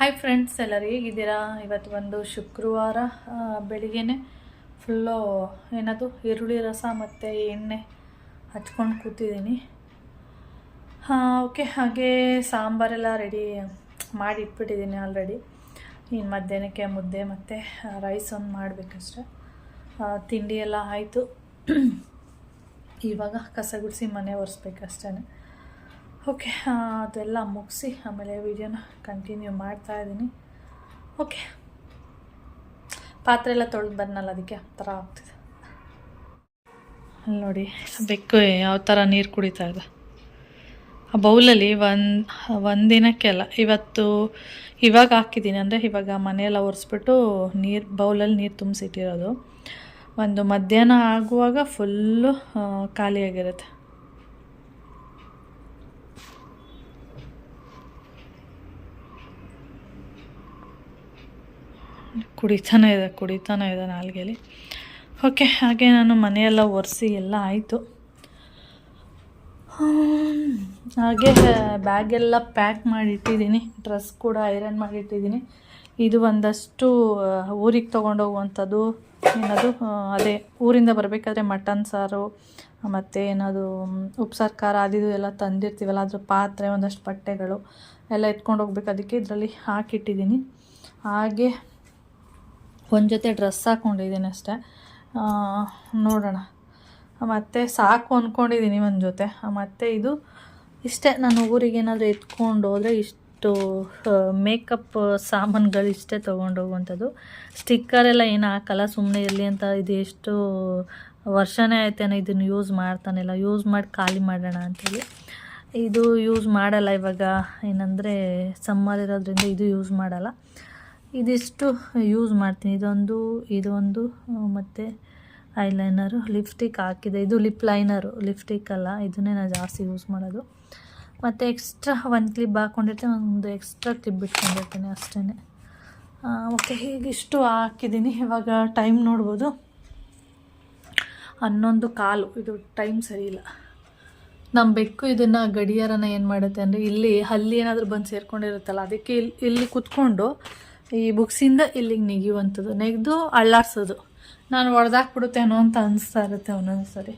Hi friends ಎಲ್ಲರೂ ಹೇಗಿದ್ದೀರಾ ಇವತ್ತು ಒಂದು ಶುಕ್ರವಾರ ಬೆಳಿಗ್ಗೆ ಫುಲ್ಲು ಏನದು, ಈರುಳ್ಳಿ ರಸ ಮತ್ತು ಎಣ್ಣೆ ಹಚ್ಕೊಂಡು ಕೂತಿದ್ದೀನಿ. ಹಾಂ ಓಕೆ ಹಾಗೆ ಸಾಂಬಾರೆಲ್ಲ ರೆಡಿ ಮಾಡಿ ಇಟ್ಬಿಟ್ಟಿದ್ದೀನಿ ಆಲ್ರೆಡಿ ಇನ್ನು ಮಧ್ಯಾಹ್ನಕ್ಕೆ ಮುದ್ದೆ ಮತ್ತು ರೈಸ್ ಒಂದು ಮಾಡಬೇಕಷ್ಟೆ. ತಿಂಡಿ ಎಲ್ಲ ಆಯಿತು. ಇವಾಗ ಕಸ ಗುಡಿಸಿ ಮನೆ ಒರೆಸ್ಬೇಕಷ್ಟೇ ಓಕೆ ಅದೆಲ್ಲ ಮುಗಿಸಿ, ಆಮೇಲೆ ವಿಡಿಯೋನ ಕಂಟಿನ್ಯೂ ಮಾಡ್ತಾ ಇದ್ದೀನಿ. ಓಕೆ ಪಾತ್ರೆ ಎಲ್ಲ ತೊಳೆದು ಬಂದನಲ್ಲ ಅದಕ್ಕೆ ಆ ಥರ ಆಗ್ತಿದೆ. ಅಲ್ಲಿ ನೋಡಿ, ಬೆಕ್ಕು ಯಾವ ಥರ ನೀರು ಕುಡಿತಾ ಇದೆ. ಆ ಬೌಲಲ್ಲಿ ಒಂದು ಒಂದಿನಕ್ಕೆಲ್ಲ ಇವತ್ತು ಇವಾಗ ಹಾಕಿದ್ದೀನಿ. ಅಂದರೆ ಇವಾಗ ಮನೆಯೆಲ್ಲ ಒರೆಸ್ಬಿಟ್ಟು ನೀರು, ಬೌಲಲ್ಲಿ ನೀರು ತುಂಬಿಸಿಟ್ಟಿರೋದು. ಒಂದು ಮಧ್ಯಾಹ್ನ ಆಗುವಾಗ ಫುಲ್ಲು ಖಾಲಿಯಾಗಿರುತ್ತೆ. ಕುಡಿತಾನೆ ಇದೆ ಕುಡಿತಾನೆ ಇದೆ ನಾಲ್ಗೆಲಿ. ಓಕೆ ಹಾಗೆ ನಾನು ಮನೆಯೆಲ್ಲ ಒರೆಸಿ ಎಲ್ಲ ಆಯಿತು. ಹಾಗೆ ಬ್ಯಾಗೆಲ್ಲ ಪ್ಯಾಕ್ ಮಾಡಿ ಇಟ್ಟಿದ್ದೀನಿ ಡ್ರೆಸ್ ಕೂಡ ಐರನ್ ಮಾಡಿ ಇಟ್ಟಿದ್ದೀನಿ ಇದು ಒಂದಷ್ಟು ಊರಿಗೆ ತೊಗೊಂಡೋಗುವಂಥದ್ದು ಏನದು ಅದೇ ಊರಿಂದ ಬರಬೇಕಾದ್ರೆ ಮಟನ್ ಸಾರು, ಮತ್ತು ಏನದು ಉಪ್ಸಾರು ಖಾರ ಅದಿದು ಎಲ್ಲ ತಂದಿರ್ತೀವಲ್ಲ, ಅದ್ರ ಪಾತ್ರೆ, ಒಂದಷ್ಟು ಬಟ್ಟೆಗಳು ಎಲ್ಲ ಎತ್ಕೊಂಡು ಹೋಗ್ಬೇಕು. ಅದಕ್ಕೆ ಇದರಲ್ಲಿ ಹಾಕಿಟ್ಟಿದ್ದೀನಿ. ಹಾಗೆ ಒಂದು ಜೊತೆ ಡ್ರೆಸ್ ಹಾಕ್ಕೊಂಡಿದ್ದೀನಿ ಅಷ್ಟೇ. ನೋಡೋಣ. ಮತ್ತು ಸಾಕು ಅಂದ್ಕೊಂಡಿದ್ದೀನಿ ಒಂದು ಜೊತೆ. ಮತ್ತು ಇದು ಇಷ್ಟೇ. ನಾನು ಊರಿಗೆ ಏನಾದರೂ ಎತ್ಕೊಂಡು ಹೋದರೆ ಇಷ್ಟು ಮೇಕಪ್ ಸಾಮಾನುಗಳು ಇಷ್ಟೇ ಸ್ಟಿಕ್ಕರ್ ಎಲ್ಲ ಏನು ಹಾಕಲ್ಲ ಸುಮ್ಮನೆ ಇರಲಿ ಅಂತ ಇದು ಎಷ್ಟು ವರ್ಷನೇ ಆಯ್ತೇನೋ ಇದನ್ನು ಯೂಸ್ ಮಾಡ್ತಾನೆಲ್ಲ ಯೂಸ್ ಮಾಡಿ ಖಾಲಿ ಮಾಡೋಣ ಅಂಥೇಳಿ ಇದು ಯೂಸ್ ಮಾಡಲ್ಲ ಇವಾಗ. ಏನಂದರೆ ಸಮ್ಮರ್ ಇರೋದ್ರಿಂದ ಇದು ಯೂಸ್ ಮಾಡಲ್ಲ. ಇದಿಷ್ಟು ಯೂಸ್ ಮಾಡ್ತೀನಿ. ಇದೊಂದು ಇದೊಂದು ಮತ್ತು ಐಲೈನರು ಲಿಪ್ಸ್ಟಿಕ್ ಹಾಕಿದೆ. ಇದು ಲಿಪ್ ಲೈನರು ಲಿಪ್ಸ್ಟಿಕ್ ಅಲ್ಲ. ಇದನ್ನೇ ನಾನು ಜಾಸ್ತಿ ಯೂಸ್ ಮಾಡೋದು. ಮತ್ತು ಎಕ್ಸ್ಟ್ರಾ ಒಂದು ಕ್ಲಿಪ್ ಹಾಕ್ಕೊಂಡಿರ್ತೀನಿ ಒಂದು ಎಕ್ಸ್ಟ್ರಾ ಕ್ಲಿಪ್ ಬಿಟ್ಕೊಂಡಿರ್ತೀನಿ ಅಷ್ಟೇ ಓಕೆ ಹೀಗಿಷ್ಟು ಹಾಕಿದ್ದೀನಿ. ಇವಾಗ ಟೈಮ್ ನೋಡ್ಬೋದು. ಹನ್ನೊಂದು ಕಾಲು. ಇದು ಟೈಮ್ ಸರಿ ಇಲ್ಲ. ನಮ್ಮ ಬೆಕ್ಕು ಇದನ್ನು ಗಡಿಯಾರನ ಏನು ಮಾಡುತ್ತೆ ಅಂದರೆ ಇಲ್ಲಿ ಹಲ್ಲಿ ಏನಾದರೂ ಬಂದು ಸೇರ್ಕೊಂಡಿರುತ್ತಲ್ಲ, ಅದಕ್ಕೆ ಇಲ್ಲಿ ಇಲ್ಲಿ ಕುತ್ಕೊಂಡು ಈ ಬುಕ್ಸಿಂದ ಇಲ್ಲಿಗೆ ನೆಗೆಯುವಂಥದ್ದು ನೆಗೆದು ಅಳ್ಳಾಡ್ಸೋದು. ನಾನು ಒಡೆದಾಕ್ಬಿಡುತ್ತೇನೋ ಅಂತ ಅನಿಸ್ತಾ ಇರುತ್ತೆ ಒಂದೊಂದು ಸರಿ.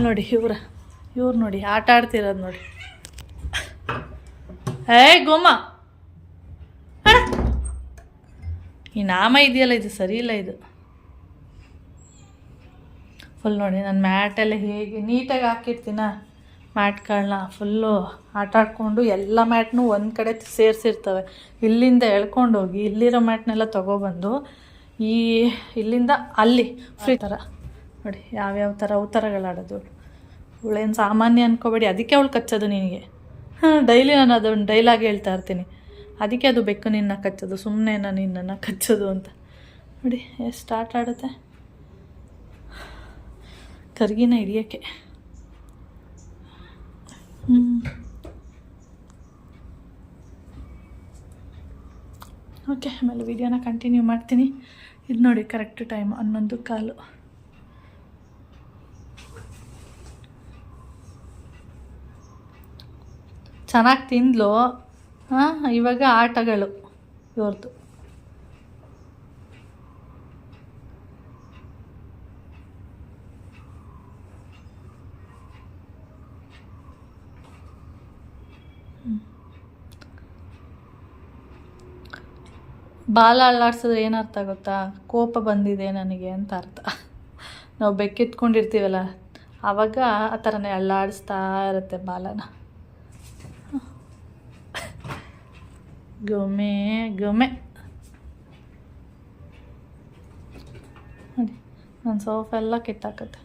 ನೋಡಿ, ಇವ್ರ, ಇವ್ರು ನೋಡಿ, ಆಟ ಆಡ್ತಿರೋದು ನೋಡಿ. ಏ, ಗೋಮ! ಈ ನಾಮ ಇದೆಯಲ್ಲ, ಇದು ಸರಿ ಇಲ್ಲ ಇದು. ಫುಲ್ ನೋಡಿ, ನಾನು ಮ್ಯಾಟೆಲ್ಲ ಹೇಗೆ ನೀಟಾಗಿ ಹಾಕಿರ್ತೀನ? ಮ್ಯಾಟ್ಗಳನ್ನ ಫುಲ್ಲು ಆಟಾಡಿಕೊಂಡು ಎಲ್ಲ ಮ್ಯಾಟ್ನೂ ಒಂದು ಕಡೆ ಸೇರಿಸಿರ್ತವೆ. ಇಲ್ಲಿಂದ ಎಳ್ಕೊಂಡು ಹೋಗಿ ಇಲ್ಲಿರೋ ಮ್ಯಾಟ್ನೆಲ್ಲ ತೊಗೊಬಂದು ಈ ಇಲ್ಲಿಂದ ಅಲ್ಲಿ ಫ್ರೀ ಥರ ನೋಡಿ ಯಾವ್ಯಾವ ಥರ ಉತ್ತರಗಳಾಡೋದು ಅವಳೇನು ಸಾಮಾನ್ಯ ಅನ್ಕೋಬೇಡಿ. ಅದಕ್ಕೆ ಅವಳು ಕಚ್ಚೋದು ನಿನಗೆ. ಹಾಂ, ಡೈಲಿ ನಾನು ಅದೊಂದು ಡೈಲಾಗ್ ಹೇಳ್ತಾ ಇರ್ತೀನಿ. ಅದಕ್ಕೆ ಅದು ಬೆಕ್ಕು ನಿನ್ನ ಕಚ್ಚೋದು ಸುಮ್ಮನೆ ನಾನು ನಿನ್ನನ್ನು ಕಚ್ಚೋದು ಅಂತ. ನೋಡಿ, ಎಷ್ಟು ಆಟ ಆಡುತ್ತೆ. ಕರ್ಗಿನ ಹಿಡಿಯೋಕ್ಕೆ. ಓಕೆ ಆಮೇಲೆ ವಿಡಿಯೋನ ಕಂಟಿನ್ಯೂ ಮಾಡ್ತೀನಿ. ಇದು ನೋಡಿ ಕರೆಕ್ಟ್ ಟೈಮ್ ಹನ್ನೊಂದು ಕಾಲು. ಚೆನ್ನಾಗಿ ತಿಂದ್ಲು. ಇವಾಗ ಆಟಗಳು ಇವ್ರದ್ದು ಬಾಲ ಅಳ್ಳಾಡ್ಸಿದ್ರೆ ಏನರ್ಥ ಗೊತ್ತಾ? ಕೋಪ ಬಂದಿದೆ ನನಗೆ ಅಂತ ಅರ್ಥ. ನಾವು ಬೆಕ್ಕಿತ್ಕೊಂಡಿರ್ತೀವಲ್ಲ ಆವಾಗ ಆ ಥರನೇ ಅಳ್ಳಾಡಿಸ್ತಾ ಇರುತ್ತೆ ಬಾಲನ. ಗೊಮೆ ಗೊಮೆ. ನೋಡಿ ನನ್ನ ಸೋಫೆಲ್ಲ ಕಿತ್ತಾಕತ್ತೆ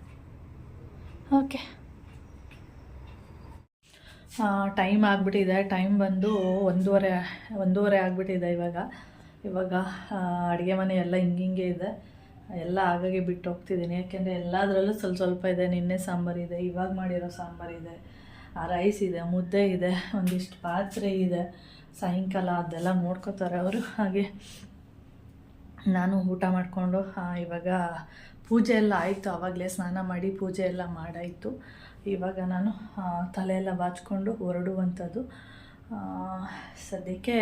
ಓಕೆ ಟೈಮ್ ಆಗಿಬಿಟ್ಟಿದೆ. ಟೈಮ್ ಬಂದು ಒಂದೂವರೆ ಒಂದೂವರೆ ಆಗಿಬಿಟ್ಟಿದೆ ಇವಾಗ. ಇವಾಗ ಅಡುಗೆ ಮನೆ ಎಲ್ಲ ಹಿಂಗಿಂಗೆ ಇದೆ. ಎಲ್ಲ ಆಗಾಗೆ ಬಿಟ್ಟು ಹೋಗ್ತಿದ್ದೀನಿ. ಯಾಕೆಂದರೆ ಎಲ್ಲದರಲ್ಲೂ ಸ್ವಲ್ಪ ಸ್ವಲ್ಪ ಇದೆ. ನಿನ್ನೆ ಸಾಂಬಾರಿದೆ ಇವಾಗ ಮಾಡಿರೋ ಸಾಂಬಾರಿದೆ ರೈಸ್ ಇದೆ, ಮುದ್ದೆ ಇದೆ, ಒಂದಿಷ್ಟು ಪಾತ್ರೆ ಇದೆ. ಸಾಯಂಕಾಲ ಅದೆಲ್ಲ ನೋಡ್ಕೋತಾರೆ ಅವರು. ಹಾಗೆ ನಾನು ಊಟ ಮಾಡಿಕೊಂಡು ಇವಾಗ ಪೂಜೆ ಎಲ್ಲ ಆಯಿತು. ಆವಾಗಲೇ ಸ್ನಾನ ಮಾಡಿ ಪೂಜೆ ಎಲ್ಲ ಮಾಡಾಯಿತು. ಇವಾಗ ನಾನು ತಲೆಯೆಲ್ಲ ಬಾಚ್ಕೊಂಡು ಹೊರಡುವಂಥದ್ದು. ಸದ್ಯಕ್ಕೆ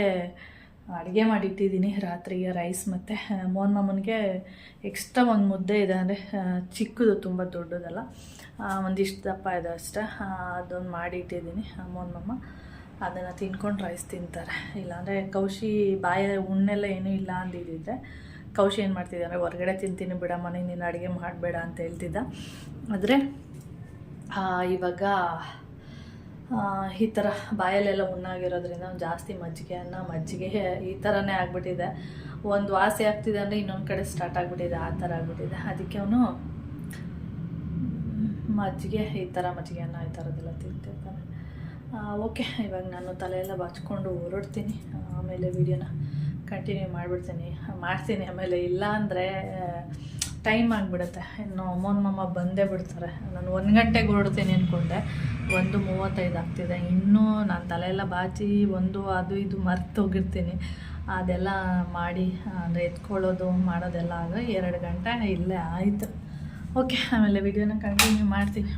ಅಡುಗೆ ಮಾಡಿಟ್ಟಿದ್ದೀನಿ, ರಾತ್ರಿಗೆ ರೈಸ್ ಮತ್ತು ಮೋಹನ್ ಮಾಮನಿಗೆ ಎಕ್ಸ್ಟ್ರಾ ಒಂದು ಮುದ್ದೆ ಇದೆ ಅಂದರೆ ಚಿಕ್ಕದು ತುಂಬ ದೊಡ್ಡದಲ್ಲ ಒಂದಿಷ್ಟು ದಪ್ಪ ಇದೆ ಅಷ್ಟೇ ಅದೊಂದು ಮಾಡಿಟ್ಟಿದ್ದೀನಿ ಮೋಹನ್ ಮಾಮ. ಅದನ್ನು ತಿನ್ಕೊಂಡು ರೈಸ್ ತಿಂತಾರೆ. ಇಲ್ಲಾಂದರೆ ಕೌಶಿ ಬಾಯ ಉಣ್ಣೆಲ್ಲ ಏನೂ ಇಲ್ಲ ಅಂದಿದ್ದಿದ್ದೆ ಕೌಶಿ ಏನು ಮಾಡ್ತಿದ್ದೆ ಅಂದರೆ, ಹೊರಗಡೆ ತಿಂತೀನಿ ಬಿಡಮ್ಮ, ನೀನು ಅಡುಗೆ ಮಾಡಬೇಡ ಅಂತ ಹೇಳ್ತಿದ್ದ. ಆದರೆ ಇವಾಗ ಈ ಥರ ಬಾಯಲ್ಲೆಲ್ಲ ಹುಣ್ಣಾಗಿರೋದ್ರಿಂದ ಜಾಸ್ತಿ ಮಜ್ಜಿಗೆ ಅನ್ನ, ಮಜ್ಜಿಗೆ ಈ ಥರನೇ ಆಗಿಬಿಟ್ಟಿದೆ. ಒಂದು ವಾಸಿ ಆಗ್ತಿದೆ ಅಂದರೆ ಇನ್ನೊಂದು ಕಡೆ ಸ್ಟಾರ್ಟ್ ಆಗಿಬಿಟ್ಟಿದೆ, ಆ ಥರ ಆಗಿಬಿಟ್ಟಿದೆ. ಅದಕ್ಕೆ ಅವನು ಮಜ್ಜಿಗೆ, ಈ ಥರ ಮಜ್ಜಿಗೆ ಅನ್ನ, ಈ ಥರದ್ದೆಲ್ಲ ತಿಂತಿರ್ತಾನೆ. ಓಕೆ, ಇವಾಗ ನಾನು ತಲೆಯೆಲ್ಲ ಬಾಚ್ಕೊಂಡು ಹೊರಡ್ತೀನಿ ಆಮೇಲೆ ವೀಡಿಯೋನ ಕಂಟಿನ್ಯೂ ಮಾಡಿಬಿಡ್ತೀನಿ. ಮಾಡ್ತೀನಿ ಆಮೇಲೆ ಇಲ್ಲ ಅಂದರೆ ಟೈಮ್ ಆಗಿಬಿಡುತ್ತೆ. ಇನ್ನು ಅಮ್ಮನ ಮಮ್ಮ ಬಂದೇ ಬಿಡ್ತಾರೆ. ನಾನು ಒಂದು ಗಂಟೆಗೆ ಹೊರಡ್ತೀನಿ ಅಂದ್ಕೊಂಡೆ ಒಂದು ಮೂವತ್ತೈದು ಆಗ್ತಿದೆ. ಇನ್ನೂ ನಾನು ತಲೆಯೆಲ್ಲ ಬಾಚಿ ಒಂದು ಅದು ಇದು ಮರ್ತು ಹೋಗಿರ್ತೀನಿ. ಅದೆಲ್ಲ ಮಾಡಿ, ಅಂದರೆ ಎತ್ಕೊಳ್ಳೋದು, ಮಾಡೋದೆಲ್ಲ ಆಗ ಎರಡು ಗಂಟೆ ಇಲ್ಲೇ ಆಯಿತು. ಓಕೆ ಆಮೇಲೆ ವಿಡಿಯೋನ ಕಂಟಿನ್ಯೂ ಮಾಡ್ತೀನಿ.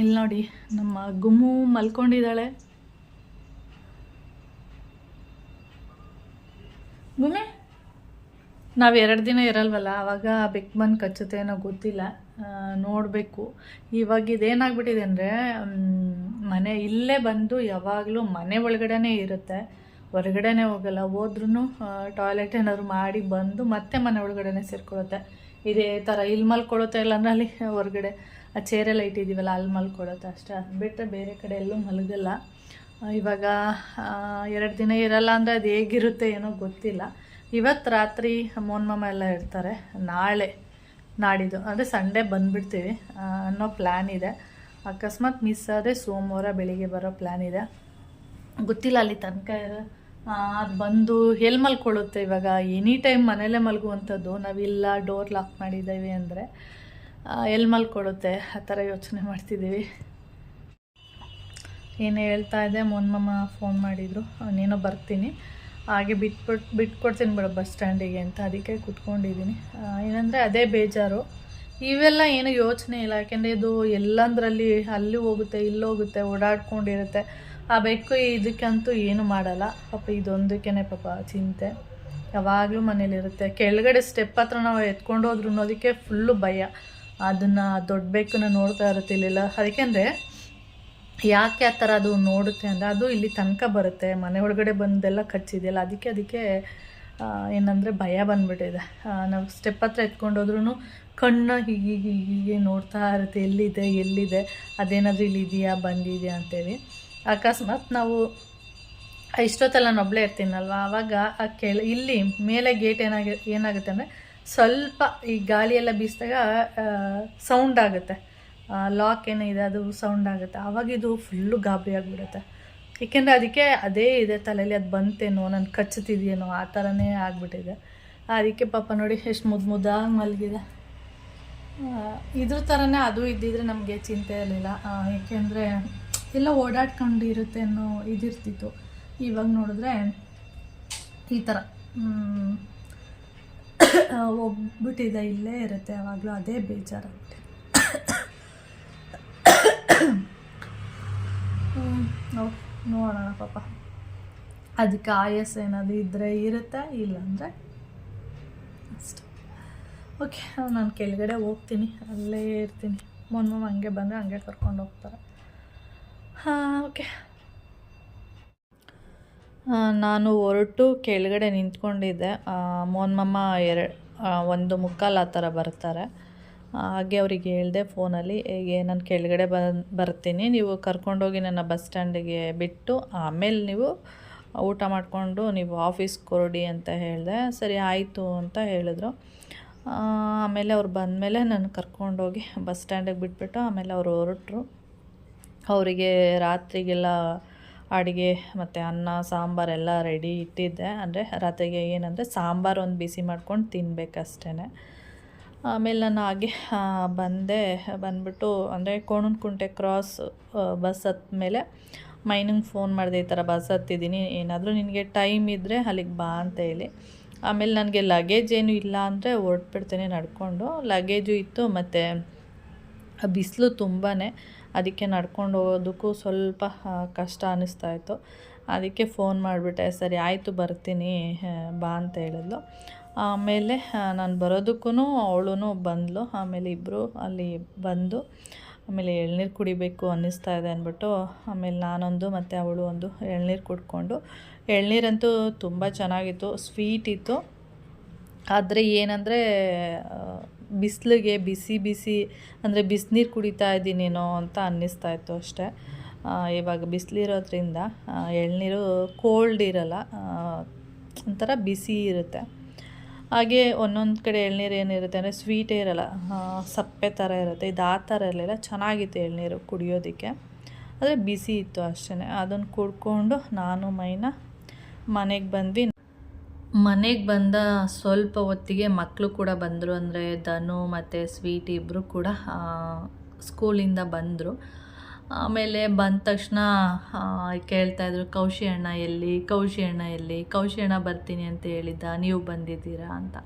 ಇಲ್ಲಿ ನೋಡಿ, ನಮ್ಮ ಗುಮ್ಮು ಮಲ್ಕೊಂಡಿದ್ದಾಳೆ ಗುಮ್ಮೆ ನಾವು ಎರಡು ದಿನ ಇರಲ್ವಲ್ಲ ಆವಾಗ ಬೆಕ್ ಬಂದು ಕಚ್ಚುತ್ತೆ ಏನೋ ಗೊತ್ತಿಲ್ಲ. ನೋಡಬೇಕು. ಇವಾಗ ಇದೇನಾಗ್ಬಿಟ್ಟಿದೆ ಅಂದರೆ ಮನೆ ಇಲ್ಲೇ ಬಂದು ಯಾವಾಗಲೂ ಮನೆ ಒಳಗಡೆನೇ ಇರುತ್ತೆ. ಹೊರಗಡೆನೇ ಹೋಗಲ್ಲ ಹೋದ್ರೂ ಟಾಯ್ಲೆಟ್ ಏನಾದ್ರು ಮಾಡಿ ಬಂದು ಮತ್ತೆ ಮನೆ ಒಳಗಡೆ ಸೇರ್ಕೊಳುತ್ತೆ. ಇದೇ ಥರ ಇಲ್ಲಿ ಮಲ್ಕೊಳ್ಳುತ್ತೆ ಇಲ್ಲಾಂದ್ರೆ ಅಲ್ಲಿ ಹೊರಗಡೆ. ಆ ಚೇರೆಲ್ಲ ಇಟ್ಟಿದ್ದೀವಲ್ಲ ಅಲ್ಲಿ ಮಲ್ಕೊಳ್ಳುತ್ತೆ ಅಷ್ಟೇ. ಅದು ಬಿಟ್ಟರೆ ಬೇರೆ ಕಡೆ ಎಲ್ಲೂ ಮಲಗಲ್ಲ. ಇವಾಗ ಎರಡು ದಿನ ಇರಲ್ಲ ಅಂದರೆ ಅದು ಹೇಗಿರುತ್ತೆ ಏನೋ ಗೊತ್ತಿಲ್ಲ. ಇವತ್ತು ರಾತ್ರಿ ಅಮ್ಮನ ಮಾಮ ಎಲ್ಲ ಇರ್ತಾರೆ. ನಾಳೆ ನಾಡಿದ್ದು. ಅಂದರೆ ಸಂಡೇ ಬಂದುಬಿಡ್ತೀವಿ. ಅನ್ನೋ ಪ್ಲ್ಯಾನ್ ಇದೆ. ಅಕಸ್ಮಾತ್ ಮಿಸ್ ಆದರೆ ಸೋಮವಾರ ಬೆಳಿಗ್ಗೆ ಬರೋ ಪ್ಲ್ಯಾನ್ ಇದೆ. ಗೊತ್ತಿಲ್ಲ ಅಲ್ಲಿ ತನಕ ಅದು ಬಂದು ಎಲ್ಲಿ ಮಲ್ಕೊಳ್ಳುತ್ತೆ ಇವಾಗ? ಎನಿ ಟೈಮ್ ಮನೇಲೇ ಮಲಗುವಂಥದ್ದು. ನಾವಿಲ್ಲ ಡೋರ್ ಲಾಕ್ ಮಾಡಿದ್ದೇವೆ ಅಂದರೆ ಎಲ್ಲಿ ಮಲ್ಕೊಳ್ಳುತ್ತೆ? ಆ ಥರ ಯೋಚನೆ ಮಾಡ್ತಿದ್ದೀವಿ. ಏನು ಹೇಳ್ತಾ ಇದೆ? ಮೊನ್ಮಮ್ಮ ಫೋನ್ ಮಾಡಿದರು. ನೀನು ಬರ್ತೀನಿ. ಹಾಗೆ ಬಿಟ್ಬಿಟ್ಟು ಬಿಟ್ಕೊಡ್ತೀನಿ ಬಿಡ ಬಸ್ ಸ್ಟ್ಯಾಂಡಿಗೆ ಅಂತ ಅದಕ್ಕೆ ಕುತ್ಕೊಂಡಿದ್ದೀನಿ. ಏನಂದರೆ ಅದೇ ಬೇಜಾರು. ಇವೆಲ್ಲ ಏನು ಯೋಚನೆ ಇಲ್ಲ. ಯಾಕೆಂದರೆ ಇದು ಎಲ್ಲಂದ್ರಲ್ಲಿ ಅಲ್ಲಿ ಹೋಗುತ್ತೆ, ಇಲ್ಲಿ ಹೋಗುತ್ತೆ, ಓಡಾಡ್ಕೊಂಡಿರುತ್ತೆ. ಆ ಬೆಕ್ಕು ಇದಕ್ಕಂತೂ ಏನು ಮಾಡಲ್ಲ. ಪಾಪ ಇದೊಂದಕ್ಕೇ ಪಾಪ ಚಿಂತೆ. ಯಾವಾಗಲೂ ಮನೇಲಿರುತ್ತೆ. ಕೆಳಗಡೆ ಸ್ಟೆಪ್ ಹತ್ರ ನಾವು ಎತ್ಕೊಂಡು ಹೋದ್ರು ಅನ್ನೋದಕ್ಕೆ ಫುಲ್ಲು ಭಯ. ಅದನ್ನು ದೊಡ್ಡ ಬೆಕ್ಕನ್ನು ನೋಡ್ತಾ ಇರುತ್ತೆ ಇಲ್ಲೆಲ್ಲ ಅದಕ್ಕೆಂದರೆ ಯಾಕೆ ಆ ಥರ ಅದು ನೋಡುತ್ತೆ ಅಂದರೆ ಅದು ಇಲ್ಲಿ ತನಕ ಬರುತ್ತೆ. ಮನೆ ಒಳಗಡೆ ಬಂದೆಲ್ಲ ಕಚ್ಚಿದೆಯಲ್ಲ, ಅದಕ್ಕೆ ಅದಕ್ಕೆ ಏನಂದರೆ ಭಯ ಬಂದುಬಿಟ್ಟಿದೆ. ನಾವು ಸ್ಟೆಪ್ ಹತ್ರ ಎತ್ಕೊಂಡೋದ್ರೂ ಕಣ್ಣು ಹೀಗೆ ಹೀಗೆ ಹೀಗೆ ನೋಡ್ತಾ ಇರುತ್ತೆ, ಎಲ್ಲಿದೆ ಎಲ್ಲಿದೆ, ಅದೇನಾದರೂ ಇಲ್ಲಿ ಇದೆಯಾ, ಬಂದಿದೆಯಾ ಅಂತೇಳಿ. ಅಕಸ್ಮಾತ್ ನಾವು ಇಷ್ಟೊತ್ತೆಲ್ಲ ನಾನು ಒಬ್ಬಳೇ ಇರ್ತೀನಲ್ವ? ಆವಾಗ ಆ ಕೆಳ, ಇಲ್ಲಿ ಮೇಲೆ ಗೇಟ್ ಏನಾಗಿ, ಏನಾಗುತ್ತೆ ಅಂದರೆ ಸ್ವಲ್ಪ ಈ ಗಾಳಿ ಎಲ್ಲ ಬೀಸಿದಾಗ ಸೌಂಡ್ ಆಗುತ್ತೆ. ಲಾಕ್ ಏನಿದೆ ಅದು ಸೌಂಡ್ ಆಗುತ್ತೆ. ಆವಾಗ ಇದು ಫುಲ್ಲು ಗಾಬರಿ ಆಗಿಬಿಡುತ್ತೆ. ಏಕೆಂದರೆ ಅದಕ್ಕೆ ಅದೇ ಇದೆ ತಲೆಯಲ್ಲಿ ಅದು ಬಂತೇನೋ ನಾನು ಕಚ್ಚುತ್ತಿದೆಯೇನೋ ಆ ಥರನೇ ಆಗಿಬಿಟ್ಟಿದೆ. ಅದಕ್ಕೆ ಪಾಪ ನೋಡಿ ಎಷ್ಟು ಮುದ್ದು ಮುದ್ದಾಗಿ ಮಲಗಿದೆ. ಇದ್ರ ಥರನೇ ಅದು ಇದ್ದಿದ್ರೆ ನಮಗೆ ಚಿಂತೆ ಇರಲಿಲ್ಲ. ಏಕೆಂದರೆ ಎಲ್ಲ ಓಡಾಡ್ಕೊಂಡು ಇರುತ್ತೆ ಅನ್ನೋ ಇದಿರ್ತಿತ್ತು. ಇವಾಗ ನೋಡಿದ್ರೆ ಈ ಥರ ಆ, ಇಲ್ಲೇ ಇರುತ್ತೆ ಯಾವಾಗಲೂ ಅದೇ ನೋ- ನೋಡೋಣ ಪಾಪ. ಅದಕ್ಕೆ ಆಯಸ್ ಏನಾದರೂ ಇದ್ದರೆ ಇರುತ್ತೆ? ಇಲ್ಲಾಂದರೆ ಅಷ್ಟೆ. ಓಕೆ ನಾನು ಕೆಳಗಡೆ ಹೋಗ್ತೀನಿ. ಅಲ್ಲೇ ಇರ್ತೀನಿ. ಮೊನ್ನೆ ಹಂಗೆ ಬಂದರೆ ಹಂಗೆ ಕರ್ಕೊಂಡು ಹೋಗ್ತಾರೆ. ಹಾಂ ಓಕೆ ನಾನು ಹೊರಟು ಕೆಳಗಡೆ ನಿಂತ್ಕೊಂಡಿದ್ದೆ. ಮೋನ್ಮಮ್ಮ ಎರಡು ಒಂದು ಮುಕ್ಕಾಲು ಆ ಥರ ಬರ್ತಾರೆ. ಹಾಗೆ ಅವರಿಗೆ ಹೇಳಿದೆ ಫೋನಲ್ಲಿ ಹೇಗೆ ನಾನು ಕೆಳಗಡೆ ಬರ್ತೀನಿ. ನೀವು ಕರ್ಕೊಂಡೋಗಿ ನನ್ನ ಬಸ್ ಸ್ಟ್ಯಾಂಡಿಗೆ ಬಿಟ್ಟು ಆಮೇಲೆ ನೀವು ಊಟ ಮಾಡಿಕೊಂಡು ನೀವು ಆಫೀಸ್ ಕೊರಡಿ ಅಂತ ಹೇಳಿದೆ. ಸರಿ, ಆಯಿತು ಅಂತ ಹೇಳಿದ್ರು. ಆಮೇಲೆ ಅವ್ರು ಬಂದಮೇಲೆ ನಾನು ಕರ್ಕೊಂಡೋಗಿ ಬಸ್ ಸ್ಟ್ಯಾಂಡಿಗೆ ಬಿಟ್ಬಿಟ್ಟು ಆಮೇಲೆ ಅವರು ಹೊರಟ್ರು. ಅವರಿಗೆ ರಾತ್ರಿಗೆಲ್ಲ ಅಡುಗೆ ಮತ್ತು ಅನ್ನ ಸಾಂಬಾರೆಲ್ಲ ರೆಡಿ ಇಟ್ಟಿದ್ದೆ. ಅಂದರೆ ರಾತ್ರಿಗೆ ಏನಂದರೆ ಸಾಂಬಾರು ಒಂದು ಬಿಸಿ ಮಾಡ್ಕೊಂಡು ತಿನ್ಬೇಕಷ್ಟೇ ಆಮೇಲೆ ನಾನು ಹಾಗೆ ಬಂದೆ, ಬಂದ್ಬಿಟ್ಟು ಅಂದರೆ ಕೋಣನಕುಂಟೆ ಕ್ರಾಸ್ ಬಸ್ ಹತ್ತ ಮೇಲೆ ಮೈನಿಂಗ್ ಫೋನ್ ಮಾಡಿದೆ ಈ ಥರ ಬಸ್ ಹತ್ತಿದ್ದೀನಿ. ಏನಾದರೂ ನಿನಗೆ ಟೈಮ್ ಇದ್ದರೆ ಅಲ್ಲಿಗೆ ಬಾ ಅಂತ ಹೇಳಿ. ಆಮೇಲೆ ನನಗೆ ಲಗೇಜ್ ಏನು ಇಲ್ಲ ಅಂದರೆ ಹೊರಟ್ಬಿಡ್ತೇನೆ ನಡ್ಕೊಂಡು. ಲಗೇಜು ಇತ್ತು ಮತ್ತು ಬಿಸಿಲು ತುಂಬಾ ಅದಕ್ಕೆ ನಡ್ಕೊಂಡು ಹೋಗೋದಕ್ಕೂ ಸ್ವಲ್ಪ ಕಷ್ಟ ಅನ್ನಿಸ್ತಾ ಇತ್ತು. ಅದಕ್ಕೆ ಫೋನ್ ಮಾಡಿಬಿಟ್ಟೆ, ಸರಿ ಆಯಿತು ಬರ್ತೀನಿ ಬಾ ಅಂತ ಹೇಳಿದ್ಲು. ಆಮೇಲೆ ನಾನು ಬರೋದಕ್ಕೂ ಅವಳು ಬಂದಳು ಆಮೇಲೆ ಇಬ್ಬರು ಅಲ್ಲಿ ಬಂದು, ಆಮೇಲೆ ಎಳ್ನೀರು ಕುಡಿಬೇಕು ಅನ್ನಿಸ್ತಾ ಇದೆ ಅಂದ್ಬಿಟ್ಟು, ಆಮೇಲೆ ನಾನೊಂದು ಮತ್ತು ಅವಳು ಒಂದು ಎಳ್ನೀರು ಕುಡ್ಕೊಂಡು, ಎಳ್ನೀರಂತೂ ತುಂಬ ಚೆನ್ನಾಗಿತ್ತು ಸ್ವೀಟ್ ಇತ್ತು. ಆದರೆ ಏನಂದರೆ ಬಿಸಿಲಿಗೆ ಬಿಸಿ ಬಿಸಿ, ಅಂದರೆ ಬಿಸಿನೀರು ಕುಡಿತಾ ಇದ್ದೀನೇನೋ ಅಂತ ಅನ್ನಿಸ್ತಾ ಇತ್ತು ಅಷ್ಟೇ. ಇವಾಗ ಬಿಸಿಲಿರೋದ್ರಿಂದ ಎಳ್ನೀರು ಕೋಲ್ಡ್ ಇರಲ್ಲ ಒಂಥರ ಬಿಸಿ ಇರುತ್ತೆ. ಹಾಗೆ ಒಂದೊಂದು ಕಡೆ ಎಳ್ನೀರು ಏನಿರುತ್ತೆ ಅಂದರೆ ಸ್ವೀಟೇ ಇರಲ್ಲ ಸಪ್ಪೆ ಥರ ಇರುತ್ತೆ. ಇದು ಆ ಥರ ಇರಲಿಲ್ಲ, ಚೆನ್ನಾಗಿತ್ತು ಎಳ್ನೀರು ಕುಡಿಯೋದಕ್ಕೆ. ಆದರೆ ಬಿಸಿ ಇತ್ತು ಅಷ್ಟೇ ಅದನ್ನು ಕುಡ್ಕೊಂಡು ನಾನು, ಮೈನ ಮನೆಗೆ ಬಂದ್ವಿ. ಮನೆಗೆ ಬಂದ ಸ್ವಲ್ಪ ಹೊತ್ತಿಗೆ ಮಕ್ಕಳು ಕೂಡ ಬಂದರು. ಅಂದರೆ ಧನು ಮತ್ತು ಸ್ವೀಟ್ ಇಬ್ಬರು ಕೂಡ ಸ್ಕೂಲಿಂದ ಬಂದರು. ಆಮೇಲೆ ಬಂದ ತಕ್ಷಣ ಕೇಳ್ತಾ ಕೇಳ್ತಾಯಿದ್ರು ಕೌಶಿ ಅಣ್ಣ ಎಲ್ಲಿ? ಕೌಶಿ ಅಣ್ಣ ಎಲ್ಲಿ? ಕೌಶಿ ಅಣ್ಣ ಬರ್ತೀನಿ ಅಂತ ಹೇಳಿದ್ದ, ನೀವು ಬಂದಿದ್ದೀರಾ ಅಂತ.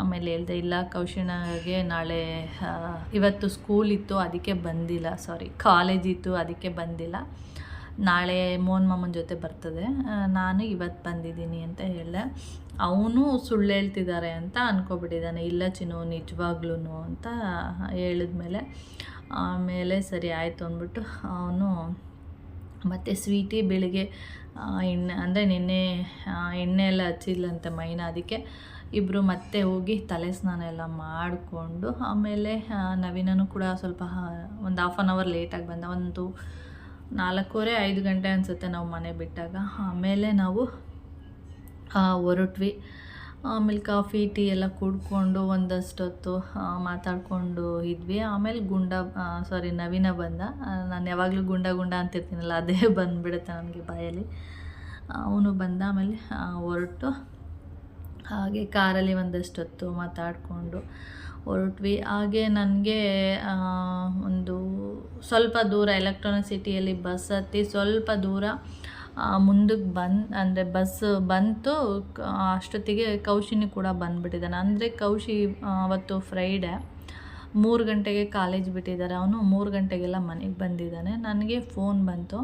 ಆಮೇಲೆ ಹೇಳ್ದೆ, ಇಲ್ಲ ಕೌಶಿಣಗೆ ನಾಳೆ ಇವತ್ತು ಸ್ಕೂಲ್ ಇತ್ತು, ಅದಕ್ಕೆ ಬಂದಿಲ್ಲ ಸಾರಿ ಕಾಲೇಜ್ ಇತ್ತು, ಅದಕ್ಕೆ ಬಂದಿಲ್ಲ. ನಾಳೆ ಮೋಹನ್ ಮಾಮನ ಜೊತೆ ಬರ್ತದೆ. ನಾನು ಇವತ್ತು ಬಂದಿದ್ದೀನಿ ಅಂತ ಹೇಳಿದೆ. ಅವನು ಸುಳ್ಳು ಹೇಳ್ತಿದ್ದಾರೆ ಅಂತ ಅಂದ್ಕೊಬಿಟ್ಟಿದ್ದಾನೆ ಇಲ್ಲ ಚಿನ್ನು ನಿಜವಾಗ್ಲೂ ಅಂತ ಹೇಳಿದ್ಮೇಲೆ ಆಮೇಲೆ ಸರಿ ಆಯಿತು ಅಂದ್ಬಿಟ್ಟು ಅವನು ಮತ್ತು ಸ್ವೀಟಿ ಬೆಳಿಗ್ಗೆ ಎಣ್ಣೆ, ಅಂದರೆ ನಿನ್ನೆ ಎಣ್ಣೆ ಎಲ್ಲ ಹಚ್ಚಿಲ್ಲಂತೆ ಮೈನ ಅದಕ್ಕೆ. ಇಬ್ಬರು ಮತ್ತೆ ಹೋಗಿ ತಲೆ ಸ್ನಾನ ಎಲ್ಲ ಮಾಡಿಕೊಂಡು ಆಮೇಲೆ ನವೀನೂ ಕೂಡ ಸ್ವಲ್ಪ ಒಂದು ಹಾಫ್ ಆನ್ ಅವರ್ ಲೇಟಾಗಿ ಬಂದ. ಒಂದು ನಾಲ್ಕೂವರೆ, ಐದು ಗಂಟೆ ಅನಿಸುತ್ತೆ ನಾವು ಮನೆ ಬಿಟ್ಟಾಗ. ಆಮೇಲೆ ನಾವು ಹೊರಟ್ವಿ. ಆಮೇಲೆ ಕಾಫಿ, ಟೀ ಎಲ್ಲ ಕುಡ್ಕೊಂಡು ಒಂದಷ್ಟೊತ್ತು ಹೊತ್ತು ಮಾತಾಡಿಕೊಂಡು ಇದ್ವಿ. ಆಮೇಲೆ ಗುಂಡ ಸಾರಿ ನವೀನ ಬಂದ. ನಾನು ಯಾವಾಗಲೂ ಗುಂಡ ಗುಂಡ ಅಂತಿರ್ತೀನಲ್ಲ, ಅದೇ ಬಂದುಬಿಡುತ್ತೆ ನನಗೆ ಬಾಯಲ್ಲಿ. ಅವನು ಬಂದ ಆಮೇಲೆ ಹೊರಟು. ಹಾಗೆ ಕಾರಲ್ಲಿ ಒಂದಷ್ಟೊತ್ತು ಮಾತಾಡಿಕೊಂಡು ಹೊರಟ್ವಿ. ಹಾಗೆ ನನಗೆ ಒಂದು ಸ್ವಲ್ಪ ದೂರ, ಎಲೆಕ್ಟ್ರಾನಿಕ್ ಸಿಟಿಯಲ್ಲಿ ಬಸ್ ಹತ್ತಿ ಸ್ವಲ್ಪ ದೂರ ಮುಂದಕ್ಕೆ ಬಂದು, ಅಂದರೆ ಬಸ್ ಬಂತು ಅಷ್ಟೊತ್ತಿಗೆ ಕೌಶಿನಿ ಕೂಡ ಬಂದುಬಿಟ್ಟಿದ್ದಾನೆ. ಅಂದರೆ ಕೌಶಿ ಅವತ್ತು ಫ್ರೈಡೆ ಮೂರು ಗಂಟೆಗೆ ಕಾಲೇಜ್ ಬಿಟ್ಟಿದ್ದಾರೆ. ಅವನು ಮೂರು ಗಂಟೆಗೆಲ್ಲ ಮನೆಗೆ ಬಂದಿದ್ದಾನೆ. ನನಗೆ ಫೋನ್ ಬಂತು.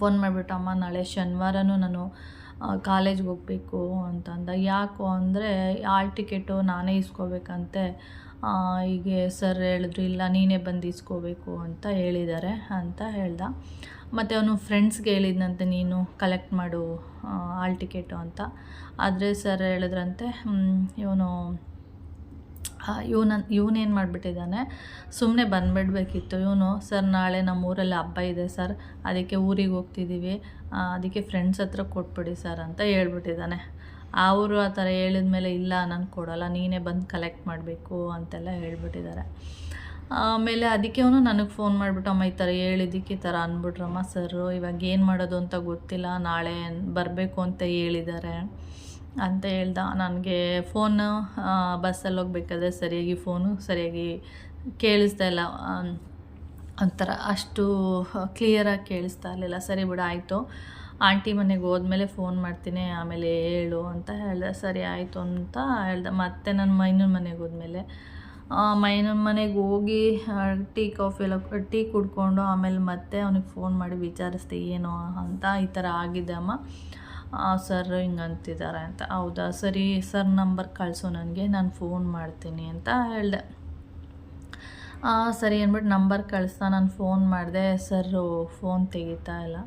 ಫೋನ್ ಮಾಡಿಬಿಟ್ಟು, ಅಮ್ಮ, ನಾಳೆ ಶನಿವಾರನೂ ನಾನು ಕಾಲೇಜ್ಗೆ ಹೋಗಬೇಕು ಅಂತ ಅಂದ ಯಾಕೋ ಅಂದರೆ ಆಲ್ ಟಿಕೆಟು ನಾನೇ ಇಸ್ಕೋಬೇಕಂತೆ. ಹೀಗೆ ಸರ್ ಹೇಳಿದ್ರು, ಇಲ್ಲ, ನೀನೇ ಬಂದು ಇಸ್ಕೋಬೇಕು ಅಂತ ಹೇಳಿದ್ದಾರೆ ಅಂತ ಹೇಳ್ದ. ಮತ್ತು ಅವನು ಫ್ರೆಂಡ್ಸ್ಗೆ ಹೇಳಿದ್ನಂತೆ, ನೀನು ಕಲೆಕ್ಟ್ ಮಾಡು ಆಲ್ ಟಿಕೆಟು ಅಂತ. ಆದರೆ ಸರ್ ಹೇಳಿದ್ರಂತೆ ಇವನು ಇವನ ಇವನೇನು ಮಾಡಿಬಿಟ್ಟಿದ್ದಾನೆ? ಸುಮ್ಮನೆ ಬಂದುಬಿಡ್ಬೇಕಿತ್ತು ಇವನು. ಸರ್ ನಾಳೆ ನಮ್ಮ ಊರಲ್ಲಿ ಹಬ್ಬ ಇದೆ ಸರ್ ಅದಕ್ಕೆ ಊರಿಗೆ ಹೋಗ್ತಿದ್ದೀವಿ ಅದಕ್ಕೆ ಫ್ರೆಂಡ್ಸ್ ಹತ್ರ ಕೊಟ್ಬಿಡಿ ಸರ್ ಅಂತ ಹೇಳ್ಬಿಟ್ಟಿದ್ದಾನೆ. ಅವರು ಆ ಥರ ಹೇಳಿದ ಮೇಲೆ ಇಲ್ಲ, ನಾನು ಕೊಡೋಲ್ಲ, ನೀನೇ ಬಂದು ಕಲೆಕ್ಟ್ ಮಾಡಬೇಕು ಅಂತೆಲ್ಲ ಹೇಳ್ಬಿಟ್ಟಿದ್ದಾರೆ. ಆಮೇಲೆ ಅದಕ್ಕೆ ಅವನು ನನಗೆ ಫೋನ್ ಮಾಡಿಬಿಟ್ಟು ಅಮ್ಮ ಈ ಥರ ಹೇಳಿದ್ದಕ್ಕೆ ಈ ಥರ ಅಂದ್ಬಿಟ್ರಮ್ಮ ಸರು. ಇವಾಗ ಏನು ಮಾಡೋದು ಅಂತ ಗೊತ್ತಿಲ್ಲ, ನಾಳೆ ಬರಬೇಕು ಅಂತ ಹೇಳಿದ್ದಾರೆ ಅಂತ ಹೇಳ್ದ. ನನಗೆ ಫೋನ್ ಬಸ್ಸಲ್ಲಿ ಹೋಗ್ಬೇಕಾದ್ರೆ ಸರಿಯಾಗಿ ಫೋನು ಸರಿಯಾಗಿ ಕೇಳಿಸ್ತಾ ಇಲ್ಲ. ಒಂಥರ ಅಷ್ಟು ಕ್ಲಿಯರಾಗಿ ಕೇಳಿಸ್ತಾ ಇರಲಿಲ್ಲ. ಸರಿ ಬಿಡು, ಆಯಿತು. ಆಂಟಿ ಮನೆಗೆ ಹೋದ್ಮೇಲೆ ಫೋನ್ ಮಾಡ್ತೀನಿ, ಆಮೇಲೆ ಹೇಳು ಅಂತ ಹೇಳ್ದೆ. ಸರಿ, ಆಯಿತು ಅಂತ ಹೇಳ್ದೆ. ಮತ್ತೆ ನನ್ನ ಮೈನೂರು ಮನೆಗೆ ಹೋದ್ಮೇಲೆ ಮೈನೂರು ಮನೆಗೆ ಹೋಗಿ ಟೀ, ಕಾಫಿ ಎಲ್ಲ ಟೀ ಕುಡ್ಕೊಂಡು ಆಮೇಲೆ ಮತ್ತೆ ಅವನಿಗೆ ಫೋನ್ ಮಾಡಿ ವಿಚಾರಿಸ್ದೆ, ಏನು ಅಂತ ಈ ಥರ ಆಗಿದೆ ಅಮ್ಮ. ಸರ್ ಹಿಂಗಂತಿದ್ದಾರೆ ಅಂತ. ಹೌದಾ, ಸರಿ, ಸರ್ ನಂಬರ್ ಕಳಿಸು ನನಗೆ, ನಾನು ಫೋನ್ ಮಾಡ್ತೀನಿ ಅಂತ ಹೇಳಿದೆ. ಸರಿ ಅಂದ್ಬಿಟ್ಟು ನಂಬರ್ ಕಳಿಸ್ತಾ ನಾನು ಫೋನ್ ಮಾಡಿದೆ, ಸರ್, ಫೋನ್ ತೆಗಿತಾ ಇಲ್ಲ.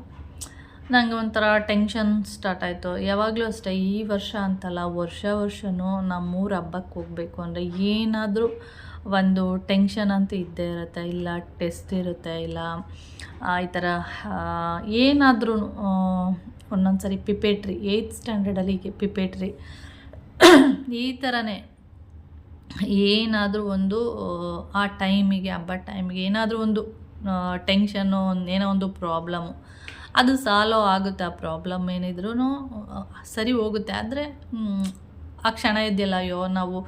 ನನಗೆ ಒಂಥರ ಟೆನ್ಷನ್ ಸ್ಟಾರ್ಟ್ ಆಯಿತು. ಯಾವಾಗಲೂ ಅಷ್ಟೇ, ಈ ವರ್ಷ ಅಂತಲ್ಲ, ವರ್ಷ ವರ್ಷವೂ ನಮ್ಮೂರ ಹಬ್ಬಕ್ಕೆ ಹೋಗಬೇಕು ಅಂದರೆ ಏನಾದರೂ ಒಂದು ಟೆನ್ಷನ್ ಅಂತ ಇದ್ದೇ ಇರುತ್ತೆ. ಇಲ್ಲ ಟೆಸ್ಟ್ ಇರುತ್ತೆ, ಇಲ್ಲ ಈ ಥರ ಏನಾದರೂ ಒಂದೊಂದು ಸರಿ ಪಿಪೇಟ್ರಿ ಏಯ್ತ್ ಸ್ಟ್ಯಾಂಡರ್ಡಲ್ಲಿ ಪಿಪೇಟ್ರಿ ಈ ಥರನೇ ಏನಾದರೂ ಒಂದು, ಆ ಟೈಮಿಗೆ ಹಬ್ಬ ಟೈಮಿಗೆ ಏನಾದರೂ ಒಂದು ಟೆನ್ಷನ್ನು ಏನೋ ಒಂದು ಪ್ರಾಬ್ಲಮ್ಮು ಅದು ಸಾಲ್ವ್ ಆಗುತ್ತೆ, ಆ ಪ್ರಾಬ್ಲಮ್ ಏನಿದ್ರೂ ಸರಿ ಹೋಗುತ್ತೆ. ಆದರೆ ಆ ಕ್ಷಣ ಇದೆಯಲ್ಲ, ಅಯ್ಯೋ, ನಾವು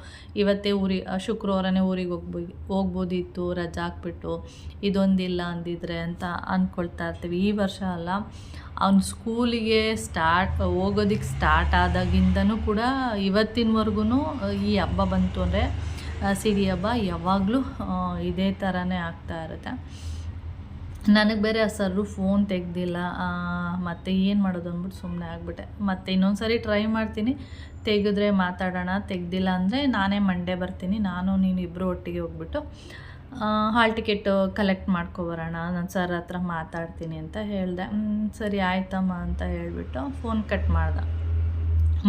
ಇವತ್ತೇ ಊರಿಗೆ ಶುಕ್ರವಾರನೇ ಊರಿಗೆ ಹೋಗ್ಬೋದು ಹೋಗ್ಬೋದಿತ್ತು, ರಜೆ ಹಾಕ್ಬಿಟ್ಟು ಇದೊಂದಿಲ್ಲ ಅಂದಿದ್ರೆ ಅಂತ ಅಂದ್ಕೊಳ್ತಾ ಇರ್ತೀವಿ. ಈ ವರ್ಷ ಅಲ್ಲ, ಅವ್ನ ಸ್ಕೂಲಿಗೆ ಸ್ಟಾರ್ಟ್ ಹೋಗೋದಕ್ಕೆ ಸ್ಟಾರ್ಟ್ ಆದಾಗಿಂದನೂ ಕೂಡ ಇವತ್ತಿನವರೆಗೂ ಈ ಹಬ್ಬ ಬಂತು ಅಂದರೆ ಸಿಡಿ ಹಬ್ಬ ಯಾವಾಗಲೂ ಇದೇ ಥರನೇ ಆಗ್ತಾ ಇರುತ್ತೆ. ನನಗೆ ಬೇರೆ ಆ ಸರ್ರು ಫೋನ್ ತೆಗ್ದಿಲ್ಲ ಮತ್ತು ಏನು ಮಾಡೋದು ಅಂದ್ಬಿಟ್ಟು ಸುಮ್ಮನೆ ಆಗಿಬಿಟ್ಟೆ. ಮತ್ತು ಇನ್ನೊಂದು ಸರಿ ಟ್ರೈ ಮಾಡ್ತೀನಿ. ತೆಗೆದ್ರೆ ಮಾತಾಡೋಣ, ತೆಗ್ದಿಲ್ಲ ಅಂದರೆ ನಾನೇ ಮಂಡೇ ಬರ್ತೀನಿ, ನಾನು, ನೀನು ಇಬ್ಬರು ಒಟ್ಟಿಗೆ ಹೋಗ್ಬಿಟ್ಟು ಹಾಲ್ ಟಿಕೆಟ್ ಕಲೆಕ್ಟ್ ಮಾಡ್ಕೊಬರೋಣ, ನಾನು ಸರ್ ಹತ್ರ ಮಾತಾಡ್ತೀನಿ ಅಂತ ಹೇಳಿದೆ. ಸರಿ ಆಯ್ತಮ್ಮ ಅಂತ ಹೇಳಿಬಿಟ್ಟು ಫೋನ್ ಕಟ್ ಮಾಡ್ದೆ.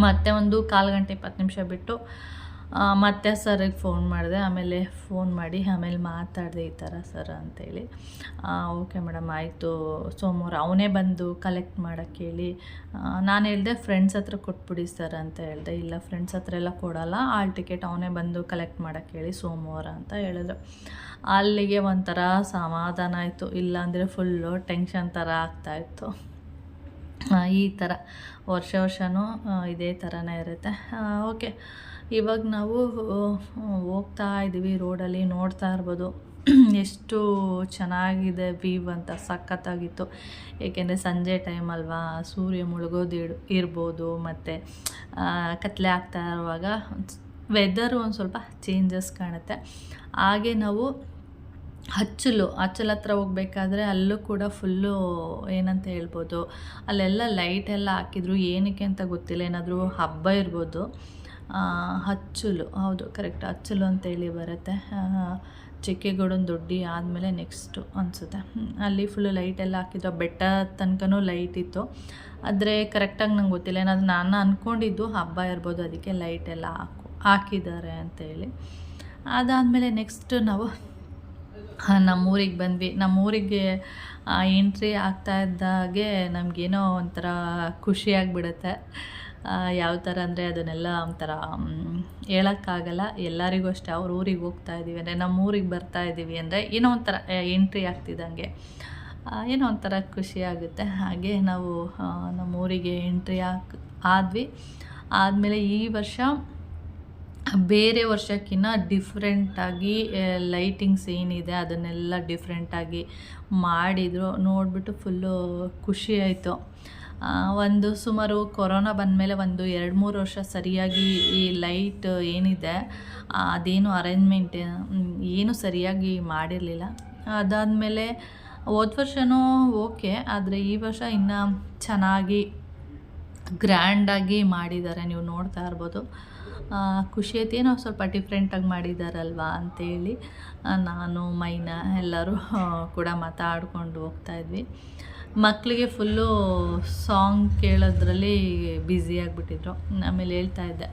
ಮತ್ತೆ ಒಂದು ಕಾಲು ಗಂಟೆ ಇಪ್ಪತ್ತು ನಿಮಿಷ ಬಿಟ್ಟು ಮತ್ತೆ ಸರಿಗೆ ಫೋನ್ ಮಾಡಿದೆ. ಆಮೇಲೆ ಫೋನ್ ಮಾಡಿ, ಆಮೇಲೆ ಮಾತಾಡಿದೆ ಈ ಥರ ಸರ್ ಅಂತೇಳಿ. ಓಕೆ ಮೇಡಮ್, ಆಯಿತು. ಸೋಮವಾರ ಅವನೇ ಬಂದು ಕಲೆಕ್ಟ್ ಮಾಡೋಕ್ಕೆ ಹೇಳಿ. ನಾನು ಹೇಳಿದೆ ಫ್ರೆಂಡ್ಸ್ ಹತ್ರ ಕೊಟ್ಬಿಡಿ ಸರ್ ಅಂತ ಹೇಳಿದೆ. ಇಲ್ಲ ಫ್ರೆಂಡ್ಸ್ ಹತ್ರ ಎಲ್ಲ ಕೊಡಲ್ಲ. ಆಲ್ ಟಿಕೆಟ್ ಅವನೇ ಬಂದು ಕಲೆಕ್ಟ್ ಮಾಡೋಕ್ಕೆ ಹೇಳಿ ಸೋಮವಾರ ಅಂತ ಹೇಳಿದ್ರು. ಅಲ್ಲಿಗೆ ಒಂಥರ ಸಮಾಧಾನ ಆಯಿತು. ಇಲ್ಲಾಂದರೆ ಫುಲ್ಲು ಟೆನ್ಷನ್ ಥರ ಆಗ್ತಾಯಿತ್ತು ಈ ಥರ ವರ್ಷ ವರ್ಷವೂ ಇದೇ ಥರನೇ ಇರುತ್ತೆ. ಓಕೆ. ಇವಾಗ ನಾವು ಹೋಗ್ತಾ ಇದ್ದೀವಿ ರೋಡಲ್ಲಿ, ನೋಡ್ತಾ ಇರ್ಬೋದು. ಎಷ್ಟು ಚೆನ್ನಾಗಿದೆ ವ್ಯೂವ್ ಅಂತ ಸಖತ್ತಾಗಿತ್ತು. ಏಕೆಂದರೆ ಸಂಜೆ ಟೈಮ್ ಅಲ್ವಾ, ಸೂರ್ಯ ಮುಳುಗೋದು ಇರ್ಬೋದು, ಮತ್ತು ಕತ್ಲೆ ಆಗ್ತಾ ಇರುವಾಗ ವೆದರು ಒಂದು ಸ್ವಲ್ಪ ಚೇಂಜಸ್ ಕಾಣುತ್ತೆ. ಹಾಗೆ ನಾವು ಹಚ್ಚಲು, ಹಚ್ಚಲ ಹತ್ರ ಹೋಗಬೇಕಾದ್ರೆ ಅಲ್ಲೂ ಕೂಡ ಫುಲ್ಲು ಏನಂತ ಹೇಳ್ಬೋದು, ಅಲ್ಲೆಲ್ಲ ಲೈಟ್ ಎಲ್ಲ ಹಾಕಿದ್ರು, ಏನಕ್ಕೆ ಅಂತ ಗೊತ್ತಿಲ್ಲ, ಏನಾದರೂ ಹಬ್ಬ ಇರ್ಬೋದು. ಹಚ್ಚಲು. ಹೌದು ಕರೆಕ್ಟ್ ಹಚ್ಚಲು ಅಂತೇಳಿ ಬರುತ್ತೆ. ಚಿಕ್ಕೆಗೌಡನ ದೊಡ್ಡಿ ಆದಮೇಲೆ ನೆಕ್ಸ್ಟು ಅನಿಸುತ್ತೆ. ಅಲ್ಲಿ ಫುಲ್ಲು ಎಲ್ಲ ಹಾಕಿದ್ರು. ಆ ಬೆಟ್ಟ ತನಕನೂ ಲೈಟ್ ಇತ್ತು. ಆದರೆ ಕರೆಕ್ಟಾಗಿ ನಂಗೆ ಗೊತ್ತಿಲ್ಲ. ಏನಾದರೂ ನಾನು ಅಂದ್ಕೊಂಡಿದ್ದು ಹಬ್ಬ ಇರ್ಬೋದು, ಅದಕ್ಕೆ ಲೈಟ್ ಎಲ್ಲ ಹಾಕು, ಹಾಕಿದ್ದಾರೆ ಅಂತೇಳಿ ಅದಾದಮೇಲೆ ನೆಕ್ಸ್ಟ್ ನಾವು ನಮ್ಮೂರಿಗೆ ಬಂದ್ವಿ. ನಮ್ಮೂರಿಗೆ ಎಂಟ್ರಿ ಆಗ್ತಾ ಇದ್ದಾಗೆ ನಮಗೇನೋ ಒಂಥರ ಖುಷಿಯಾಗಿಬಿಡುತ್ತೆ ಯಾವ ಥರ ಅಂದರೆ ಅದನ್ನೆಲ್ಲ ಒಂಥರ ಹೇಳೋಕ್ಕಾಗಲ್ಲ. ಎಲ್ಲರಿಗೂ ಅಷ್ಟೇ, ಅವ್ರ ಊರಿಗೆ ಹೋಗ್ತಾ ಇದ್ದೀವಿ ಅಂದರೆ ನಮ್ಮ ಊರಿಗೆ ಬರ್ತಾ ಇದ್ದೀವಿ ಅಂದರೆ ಏನೋ ಒಂಥರ ಎಂಟ್ರಿ ಆಗ್ತಿದ್ದಂಗೆ ಏನೋ ಒಂಥರ ಖುಷಿ ಆಗುತ್ತೆ. ಹಾಗೆ ನಾವು ನಮ್ಮ ಊರಿಗೆ ಎಂಟ್ರಿ ಆಗ್, ಆದ್ವಿ. ಆದಮೇಲೆ ಈ ವರ್ಷ ಬೇರೆ ವರ್ಷಕ್ಕಿಂತ ಡಿಫ್ರೆಂಟಾಗಿ ಲೈಟಿಂಗ್ಸ್ ಏನಿದೆ ಅದನ್ನೆಲ್ಲ ಡಿಫ್ರೆಂಟಾಗಿ ಮಾಡಿದರು. ನೋಡಿಬಿಟ್ಟು ಫುಲ್ಲು ಖುಷಿ ಆಯಿತು. ಒಂದು ಸುಮಾರು ಕೊರೋನಾ ಬಂದಮೇಲೆ ಒಂದು ಎರಡು ಮೂರು ವರ್ಷ ಸರಿಯಾಗಿ ಈ ಲೈಟ್ ಏನಿದೆ ಅದೇನು ಅರೇಂಜ್ಮೆಂಟ್ ಏನು ಸರಿಯಾಗಿ ಮಾಡಿರಲಿಲ್ಲ. ಅದಾದಮೇಲೆ ಹೋದ ವರ್ಷವೂ ಓಕೆ, ಆದರೆ ಈ ವರ್ಷ ಇನ್ನು ಚೆನ್ನಾಗಿ ಗ್ರ್ಯಾಂಡಾಗಿ ಮಾಡಿದ್ದಾರೆ. ನೀವು ನೋಡ್ತಾ ಇರ್ಬೋದು. ಖುಷಿ ಐತಿ ಏನೋ ಸ್ವಲ್ಪ ಡಿಫ್ರೆಂಟಾಗಿ ಮಾಡಿದ್ದಾರಲ್ವಾ ಅಂತೇಳಿ ನಾನು ಮೈನಾ ಎಲ್ಲರೂ ಕೂಡ ಮಾತಾಡ್ಕೊಂಡು ಹೋಗ್ತಾ ಇದ್ವಿ. ಮಕ್ಕಳಿಗೆ ಫುಲ್ಲು ಸಾಂಗ್ ಕೇಳೋದ್ರಲ್ಲಿ ಬ್ಯುಸಿ ಆಗಿಬಿಟ್ಟಿದ್ರು. ಆಮೇಲೆ ಹೇಳ್ತಾ ಇದ್ದೆ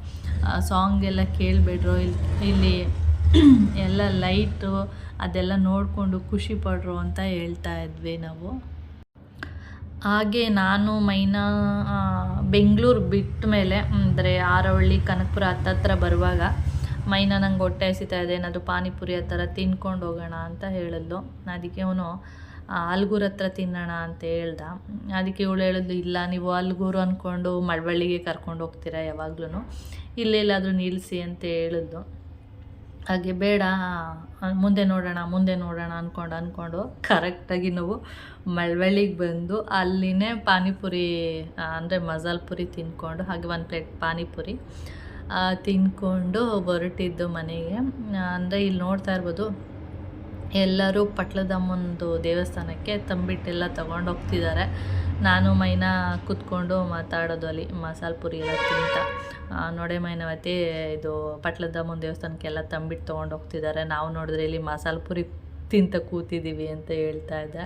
ಸಾಂಗ್ ಎಲ್ಲ ಕೇಳಬೇಡ್ರು ಇಲ್ಲಿ ಇಲ್ಲಿ ಎಲ್ಲ ಲೈಟು ಅದೆಲ್ಲ ನೋಡಿಕೊಂಡು ಖುಷಿ ಪಡ್ರು ಅಂತ ಹೇಳ್ತಾ ಇದ್ವಿ ನಾವು. ಹಾಗೆ ನಾನು ಮೈನಾ ಬೆಂಗಳೂರು ಬಿಟ್ಟ ಮೇಲೆ, ಅಂದರೆ ಆರವಳ್ಳಿ ಕನಕಪುರ ಹತ್ತತ್ರ ಬರುವಾಗ ಮೈನಾ ನಂಗೆ ಹೊಟ್ಟೆ ಹಸಿತಾ ಇದೆ, ಏನಾದರೂ ಪಾನಿಪುರಿ ಆ ಥರ ತಿನ್ಕೊಂಡು ಹೋಗೋಣ ಅಂತ ಹೇಳಿದ್ಲು. ಅದಕ್ಕೆ ಅವನು ಅಲ್ಗೂರ್ ಹತ್ರ ತಿನ್ನೋಣ ಅಂತ ಹೇಳ್ದ. ಅದಕ್ಕೆ ಇವಳು ಹೇಳಿದ್ಲು ಇಲ್ಲ, ನೀವು ಅಲ್ಗೂರು ಅಂದ್ಕೊಂಡು ಮಳವಳ್ಳಿಗೆ ಕರ್ಕೊಂಡು ಹೋಗ್ತೀರಾ ಯಾವಾಗ್ಲೂ ಇಲ್ಲೆಲ್ಲಾದರೂ ನಿಲ್ಲಿಸಿ ಅಂತ ಹೇಳಿದ್ಲು ಹಾಗೆ, ಬೇಡ ಮುಂದೆ ನೋಡೋಣ ಮುಂದೆ ನೋಡೋಣ ಅಂದ್ಕೊಂಡು ಅಂದ್ಕೊಂಡು ಕರೆಕ್ಟಾಗಿ ನಾವು ಮಳವಳ್ಳಿಗೆ ಬಂದು ಅಲ್ಲಿನೇ ಪಾನಿಪುರಿ ಅಂದರೆ ಮಸಾಲ ಪುರಿ ತಿಂದ್ಕೊಂಡು ಹಾಗೆ ಒಂದು ಪ್ಲೇಟ್ ಪಾನಿಪುರಿ ತಿನ್ಕೊಂಡು ಹೊರಟಿದ್ದು ಮನೆಗೆ. ಅಂದರೆ ಇಲ್ಲಿ ನೋಡ್ತಾ ಇರ್ಬೋದು ಎಲ್ಲರೂ ಪಟ್ಲದಮ್ಮಂದು ದೇವಸ್ಥಾನಕ್ಕೆ ತಂಬಿಟ್ಟೆಲ್ಲ ತಗೊಂಡು ಹೋಗ್ತಿದ್ದಾರೆ ನಾನು ಮೈನಾ ಕೂತ್ಕೊಂಡು ಮಾತಾಡೋದು ಅಲ್ಲಿ, ಮಸಾಲೆ ಪುರಿ ಎಲ್ಲ ತಿಂತ. ನೋಡೆ ಮೈನವತಿ, ಇದು ಪಟ್ಲದಮ್ಮನ ದೇವಸ್ಥಾನಕ್ಕೆಲ್ಲ ತಂಬಿಟ್ಟು ತೊಗೊಂಡು ಹೋಗ್ತಿದ್ದಾರೆ ನಾವು ನೋಡಿದ್ರೆ ಇಲ್ಲಿ ಮಸಾಲೆ ಪುರಿ ತಿಂತ ಕೂತಿದ್ದೀವಿ ಅಂತ ಹೇಳ್ತಾ ಇದ್ದೆ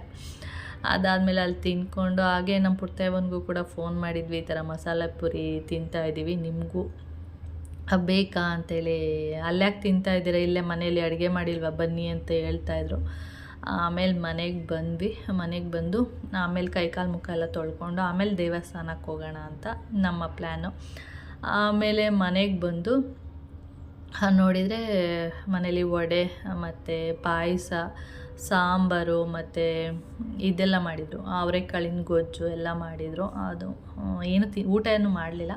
ಅದಾದಮೇಲೆ ಅಲ್ಲಿ ತಿಂದ್ಕೊಂಡು ಹಾಗೆ ನಮ್ಮ ಪುಟ್ಟವನಿಗೂ ಕೂಡ ಫೋನ್ ಮಾಡಿದ್ವಿ, ಈ ಥರ ಮಸಾಲೆ ಪುರಿ ತಿಂತಾ ಇದ್ದೀವಿ ನಿಮಗೂ. ಬೇಕಾ ಅಂತೇಳಿ, ಅಲ್ಯಾಕೆ ತಿಂತಾ ಇದ್ದೀರಾ? ಇಲ್ಲೇ ಮನೇಲಿ ಅಡುಗೆ ಮಾಡಿಲ್ವಾ? ಬನ್ನಿ ಅಂತ ಹೇಳ್ತಾಯಿದ್ರು ಆಮೇಲೆ ಮನೆಗೆ ಬಂದ್ವಿ. ಮನೆಗೆ ಬಂದು ಆಮೇಲೆ ಕೈಕಾಲು ಮುಖ ಎಲ್ಲ ತೊಳ್ಕೊಂಡು ಆಮೇಲೆ ದೇವಸ್ಥಾನಕ್ಕೆ ಹೋಗೋಣ ಅಂತ ನಮ್ಮ ಪ್ಲ್ಯಾನು ಆಮೇಲೆ ಮನೆಗೆ ಬಂದು ನೋಡಿದರೆ ಮನೇಲಿ ವಡೆ, ಮತ್ತು ಪಾಯಸ, ಸಾಂಬಾರು, ಮತ್ತು ಇದೆಲ್ಲ ಮಾಡಿದರು. ಅವರೆಕಾಳಿನ ಗೊಜ್ಜು ಎಲ್ಲ ಮಾಡಿದರು. ಅದು ಏನು ತಿ, ಊಟ ಏನು ಮಾಡಲಿಲ್ಲ.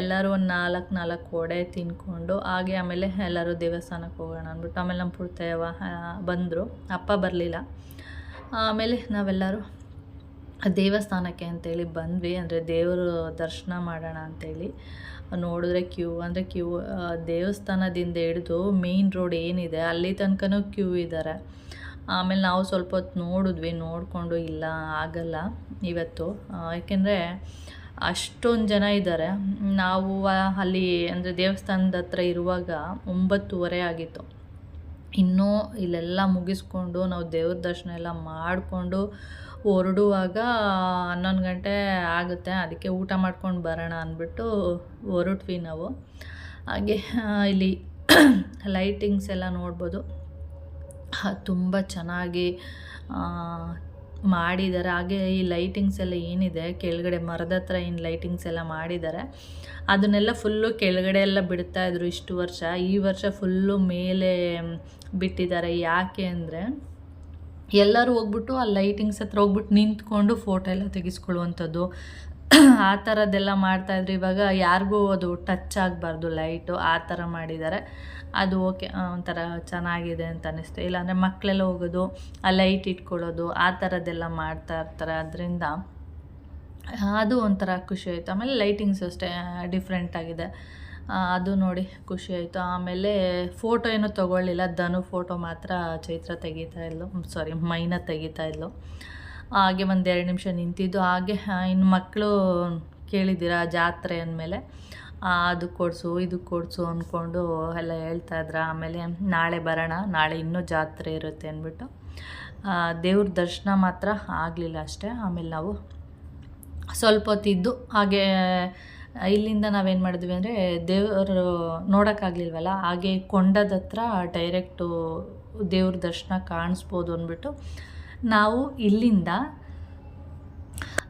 ಎಲ್ಲರೂ ಒಂದು ನಾಲ್ಕು ನಾಲ್ಕು ವಡೆ ತಿನ್ಕೊಂಡು, ಹಾಗೆ ಆಮೇಲೆ ಎಲ್ಲರೂ ದೇವಸ್ಥಾನಕ್ಕೆ ಹೋಗೋಣ ಅಂದ್ಬಿಟ್ಟು ಆಮೇಲೆ ನಮ್ಮ ಪುಡ್ತೇವ ಬಂದರು. ಅಪ್ಪ ಬರಲಿಲ್ಲ. ಆಮೇಲೆ ನಾವೆಲ್ಲರೂ ದೇವಸ್ಥಾನಕ್ಕೆ ಅಂತೇಳಿ ಬಂದ್ವಿ. ಅಂದರೆ ದೇವರ ದರ್ಶನ ಮಾಡೋಣ ಅಂತೇಳಿ. ನೋಡಿದ್ರೆ ಕ್ಯೂ, ಅಂದರೆ ಕ್ಯೂ ದೇವಸ್ಥಾನದಿಂದ ಹಿಡಿದು ಮೇಯ್ನ್ ರೋಡ್ ಏನಿದೆ, ಅಲ್ಲಿ ತನಕನೂ ಕ್ಯೂ ಇದ್ದಾರೆ ಆಮೇಲೆ ನಾವು ಸ್ವಲ್ಪ ಹೊತ್ತು ನೋಡಿದ್ವಿ, ನೋಡಿಕೊಂಡು ಇಲ್ಲ, ಆಗಲ್ಲ ಇವತ್ತು. ಯಾಕೆಂದರೆ ಅಷ್ಟೊಂದು ಜನ ಇದ್ದಾರೆ ನಾವು ಅಲ್ಲಿ, ಅಂದರೆ ದೇವಸ್ಥಾನದ ಹತ್ರ ಇರುವಾಗ ಒಂಬತ್ತುವರೆ ಆಗಿತ್ತು. ಇನ್ನೂ ಇಲ್ಲೆಲ್ಲ ಮುಗಿಸ್ಕೊಂಡು ನಾವು ದೇವ್ರ ದರ್ಶನ ಎಲ್ಲ ಮಾಡಿಕೊಂಡು ಹೊರಡುವಾಗ ಹನ್ನೊಂದು ಗಂಟೆ ಆಗುತ್ತೆ. ಅದಕ್ಕೆ ಊಟ ಮಾಡ್ಕೊಂಡು ಬರೋಣ ಅಂದ್ಬಿಟ್ಟು ಹೊರಟ್ವಿ ನಾವು. ಹಾಗೆ ಇಲ್ಲಿ ಲೈಟಿಂಗ್ಸ್ ಎಲ್ಲ ನೋಡ್ಬೋದು. ತುಂಬ ಚೆನ್ನಾಗಿ ಮಾಡಿದ್ದಾರೆ. ಹಾಗೆ ಈ ಲೈಟಿಂಗ್ಸ್ ಎಲ್ಲ ಏನಿದೆ, ಕೆಳಗಡೆ ಮರದ ಹತ್ರ ಏನು ಲೈಟಿಂಗ್ಸ್ ಎಲ್ಲ ಮಾಡಿದ್ದಾರೆ. ಅದನ್ನೆಲ್ಲ ಫುಲ್ಲು ಕೆಳಗಡೆ ಎಲ್ಲ ಬಿಡ್ತಾ ಇದ್ರು ಇಷ್ಟು ವರ್ಷ. ಈ ವರ್ಷ ಫುಲ್ಲು ಮೇಲೆ ಬಿಟ್ಟಿದ್ದಾರೆ. ಯಾಕೆ ಅಂದರೆ, ಎಲ್ಲರೂ ಹೋಗ್ಬಿಟ್ಟು ಆ ಲೈಟಿಂಗ್ಸ್ ಹತ್ರ ಹೋಗ್ಬಿಟ್ಟು ನಿಂತ್ಕೊಂಡು ಫೋಟೋ ಎಲ್ಲ ತೆಗೆಸ್ಕೊಳ್ಳುವಂಥದ್ದು. ಆ ಥರದ್ದೆಲ್ಲ ಮಾಡ್ತಾಯಿದ್ರು ಇವಾಗ ಯಾರಿಗೂ ಅದು ಟಚ್ ಆಗಬಾರ್ದು ಲೈಟು ಆ ಥರ ಮಾಡಿದ್ದಾರೆ. ಅದು ಓಕೆ ಒಂಥರ ಚೆನ್ನಾಗಿದೆ ಅಂತ ಅನ್ನಿಸ್ತು ಇಲ್ಲಾಂದರೆ ಮಕ್ಕಳೆಲ್ಲ ಹೋಗೋದು, ಆ ಲೈಟ್ ಇಟ್ಕೊಳ್ಳೋದು, ಆ ಥರದ್ದೆಲ್ಲ ಮಾಡ್ತಾ ಇರ್ತಾರೆ. ಅದರಿಂದ ಅದು ಒಂಥರ ಖುಷಿ ಆಯಿತು. ಆಮೇಲೆ ಲೈಟಿಂಗ್ಸ್ ಅಷ್ಟೇ ಡಿಫ್ರೆಂಟ್ ಆಗಿದೆ. ಅದು ನೋಡಿ ಖುಷಿ ಆಯಿತು. ಆಮೇಲೆ ಫೋಟೋ ಏನೂ ತೊಗೊಳ್ಳಿಲ್ಲ. ಧನು ಫೋಟೋ ಮಾತ್ರ ಚೈತ್ರ ತೆಗಿತಾ ಇದ್ಲು. ಸಾರಿ ಮೈನ ತೆಗಿತಾ ಇದ್ಲು. ಹಾಗೆ ಒಂದು ಎರಡು ನಿಮಿಷ ನಿಂತಿದ್ದು. ಹಾಗೆ ಇನ್ನು ಮಕ್ಕಳು ಕೇಳಿದ್ದೀರಾ ಜಾತ್ರೆ ಅಂದಮೇಲೆ? ಅದು ಕೊಡಿಸು, ಇದು ಕೊಡಿಸು ಅಂದ್ಕೊಂಡು ಎಲ್ಲ ಹೇಳ್ತಾ ಇದ್ರ. ಆಮೇಲೆ ನಾಳೆ ಬರೋಣ, ನಾಳೆ ಇನ್ನೂ ಜಾತ್ರೆ ಇರುತ್ತೆ ಅಂದ್ಬಿಟ್ಟು. ದೇವ್ರ ದರ್ಶನ ಮಾತ್ರ ಆಗಲಿಲ್ಲ ಅಷ್ಟೇ. ಆಮೇಲೆ ನಾವು ಸ್ವಲ್ಪ ಹೊತ್ತಿದ್ದು ಹಾಗೆ, ಇಲ್ಲಿಂದ ನಾವೇನು ಮಾಡಿದ್ವಿ ಅಂದರೆ ದೇವರು ನೋಡೋಕ್ಕಾಗಲಿಲ್ವಲ್ಲ ಹಾಗೆ ಕೊಂಡದ ಹತ್ರ ಡೈರೆಕ್ಟು ದೇವ್ರ ದರ್ಶನ ಕಾಣಿಸ್ಬೋದು ಅಂದ್ಬಿಟ್ಟು ನಾವು ಇಲ್ಲಿಂದ